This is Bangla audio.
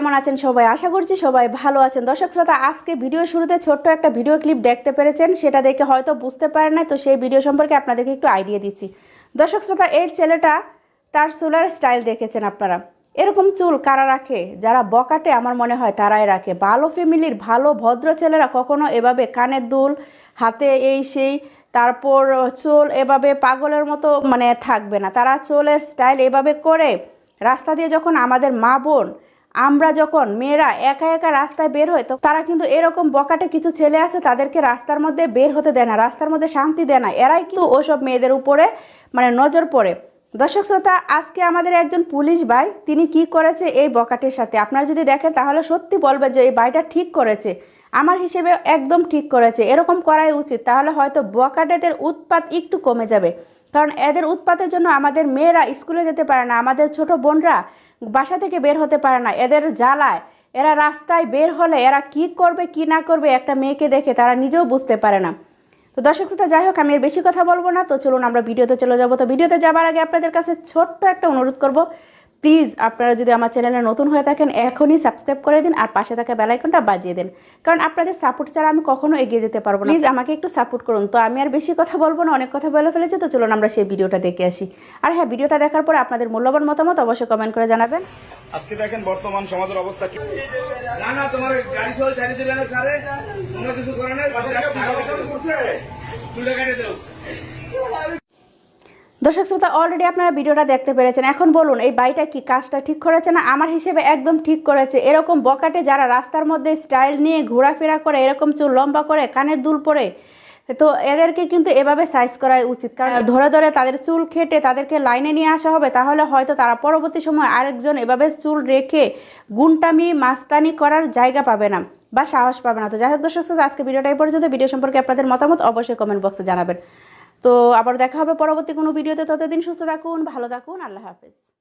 কেমন আছেন সবাই? আশা করছি সবাই ভালো আছেন। দর্শক শ্রোতা, আজকে ভিডিও শুরুতে ছোট্ট একটা ভিডিও ক্লিপ দেখতে পেরেছেন। সেটা দেখে হয়তো বুঝতে পারেন না তো সেই ভিডিও সম্পর্কে আপনাদেরকে একটু আইডিয়া দিচ্ছি। দর্শক শ্রোতা, এই ছেলেটা তার চুলের স্টাইল দেখেছেন আপনারা। এরকম চুল কারা রাখে? যারা বকাটে, আমার মনে হয় তারাই রাখে। ভালো ফ্যামিলির ভালো ভদ্র ছেলেরা কখনো এভাবে কানের দুল, হাতে এই সেই, তারপর চুল এভাবে পাগলের মতো মানে থাকবে না। তারা চুলের স্টাইল এভাবে করে। রাস্তা দিয়ে যখন আমাদের মা বোন আমরা যখন মেয়েরা একা একা রাস্তায় বের হয় তো তারা কিন্তু এরকম বকাটে কিছু ছেলে আছে, তাদেরকে রাস্তার মধ্যে বের হতে দেয় না, রাস্তার মধ্যে শান্তি দেয় না। এরাই কিন্তু ওসব মেয়েদের উপরে মানে নজর পড়ে। দর্শক শ্রোতা, আজকে আমাদের একজন পুলিশ ভাই, তিনি কি করেছে এই বকাটের সাথে? আপনারা যদি দেখেন, তাহলে সত্যি বলবে যে এই ভাইটা ঠিক করেছে। আমার হিসেবে একদম ঠিক করেছে। এরকম করাই উচিত, তাহলে হয়তো বকাটেদের উৎপাত একটু কমে যাবে। কারণ এদের উৎপাতের জন্য আমাদের মেয়েরা স্কুলে যেতে পারে না, আমাদের ছোট বোনরা বাসা থেকে বের হতে পারে না, এদের জ্বালায়। এরা রাস্তায় বের হলে এরা কি করবে, কি না করবে একটা মেয়েকে দেখে তারা নিজেও বুঝতে পারে না। তো দর্শক শ্রোতা, যাই হোক, আমি এর বেশি কথা বলব না। তো চলুন আমরা ভিডিওতে চলে যাব। তো ভিডিওতে যাবার আগে আপনাদের কাছে ছোট্ট একটা অনুরোধ করব। প্লিজ আপনারা যদি আমার চ্যানেলে নতুন হয়ে থাকেন এখনই সাবস্ক্রাইব করে দিন আর পাশে থাকা বেলাইকনটা বাজিয়ে দিন। কারণ আপনাদের সাপোর্ট ছাড়া আমি কখনো এগিয়ে যেতে পারব না। প্লিজ আমাকে একটু সাপোর্ট করুন। তো আমি আর বেশি কথা বলব না অনেক কথা বলে ফেলেছি তো চলুন আমরা সেই ভিডিওটা দেখে আসি। আর হ্যাঁ ভিডিওটা দেখার পরে আপনাদের মূল্যবান মতামত অবশ্যই কমেন্ট করে জানাবেন। আজকে দেখেন বর্তমান সমাজের অবস্থা কি? না না তোমার গাড়ি সহ ছাড়ি দিবে না স্যারে। অন্য কিছু করে না চুলে কেটে দেবো দর্শক শ্রোতা অলরেডি আপনারা ভিডিওটা দেখতে পেরেছেন। এখন বলুন এই বাইটা কি কাজটা ঠিক করেছে না আমার হিসেবে একদম ঠিক করেছে? এরকম বকাটে যারা রাস্তার মধ্যে স্টাইল নিয়ে ঘোরাফেরা করে এরকম চুল লম্বা করে কানের দুল পরে তো এদেরকে কিন্তু এভাবে সাইজ করাই উচিত। কারণ ধরে ধরে তাদের চুল খেটে তাদেরকে লাইনে নিয়ে আসা হবে তাহলে হয়তো তারা পরবর্তী সময় আরেকজন এভাবে চুল রেখে গুনটামি মাস্তানি করার জায়গা পাবে না বা সাহস পাবে না। তো যাই হোক দর্শক আজকে ভিডিওটা এই পর্যন্ত। ভিডিও সম্পর্কে আপনাদের মতামত অবশ্যই কমেন্ট বক্সে জানাবেন। তো আবার দেখা হবে পরবর্তী কোনো ভিডিওতে। ততদিন সুস্থ থাকুন ভালো থাকুন আল্লাহ হাফেজ।